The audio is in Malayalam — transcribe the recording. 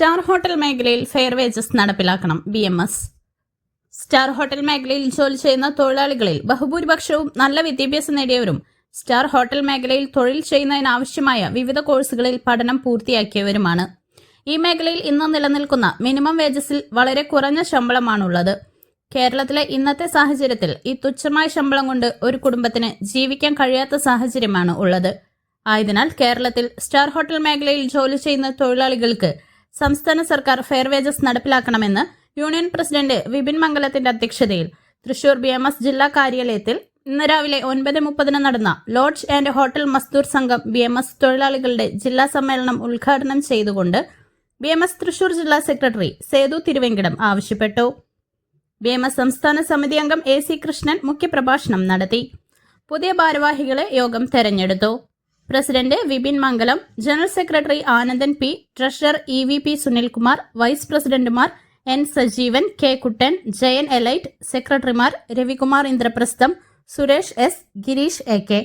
സ്റ്റാർ ഹോട്ടൽ മേഖലയിൽ fair wages നടപ്പിലാക്കണം. B M S. Star hotel മേഖലയിൽ ജോലി ചെയ്യുന്ന തൊഴിലാളികളിൽ ബഹുഭൂരിപക്ഷവും നല്ല വിദ്യാഭ്യാസം നേടിയവരും സ്റ്റാർ ഹോട്ടൽ മേഖലയിൽ തൊഴിൽ ചെയ്യുന്നതിനാവശ്യമായ വിവിധ കോഴ്സുകളിൽ പഠനം പൂർത്തിയാക്കിയവരുമാണ്. ഈ മേഖലയിൽ ഇന്ന് നിലനിൽക്കുന്ന മിനിമം വേജസിൽ വളരെ കുറഞ്ഞ ശമ്പളമാണുള്ളത്. കേരളത്തിലെ ഇന്നത്തെ സാഹചര്യത്തിൽ ഈ തുച്ഛമായ ശമ്പളം കൊണ്ട് ഒരു കുടുംബത്തിന് ജീവിക്കാൻ കഴിയാത്ത സാഹചര്യമാണ് ഉള്ളത്. ആയതിനാൽ കേരളത്തിൽ സ്റ്റാർ ഹോട്ടൽ മേഖലയിൽ ജോലി ചെയ്യുന്ന തൊഴിലാളികൾക്ക് സംസ്ഥാന സർക്കാർ ഫെയർ വേജസ് നടപ്പിലാക്കണമെന്ന് യൂണിയൻ പ്രസിഡന്റ് വിപിൻ മംഗലത്തിന്റെ അധ്യക്ഷതയിൽ തൃശൂർ ബി എം എസ് ജില്ലാ കാര്യാലയത്തിൽ ഇന്ന് രാവിലെ ഒൻപത് മുപ്പതിന് നടന്ന ലോഡ്ജ് ആൻഡ് ഹോട്ടൽ മസ്ദൂർ സംഘം ബി എം എസ് തൊഴിലാളികളുടെ ജില്ലാ സമ്മേളനം ഉദ്ഘാടനം ചെയ്തുകൊണ്ട് ബി എം എസ് തൃശൂർ ജില്ലാ സെക്രട്ടറി സേതു തിരുവെങ്കിടം ആവശ്യപ്പെട്ടു. ബി എം എസ് സംസ്ഥാന സമിതി അംഗം എ സി കൃഷ്ണൻ മുഖ്യപ്രഭാഷണം നടത്തി. പുതിയ ഭാരവാഹികളെ യോഗം തെരഞ്ഞെടുത്തു. President Vipin Mangalam general secretary Anandan P treasurer E V P Sunilkumar vice പ്രസിഡന്റുമാർ N Sajeevan K Kuttan Jayan elite സെക്രട്ടറിമാർ Ravikumar Indraprastham Suresh S Gireesh A K.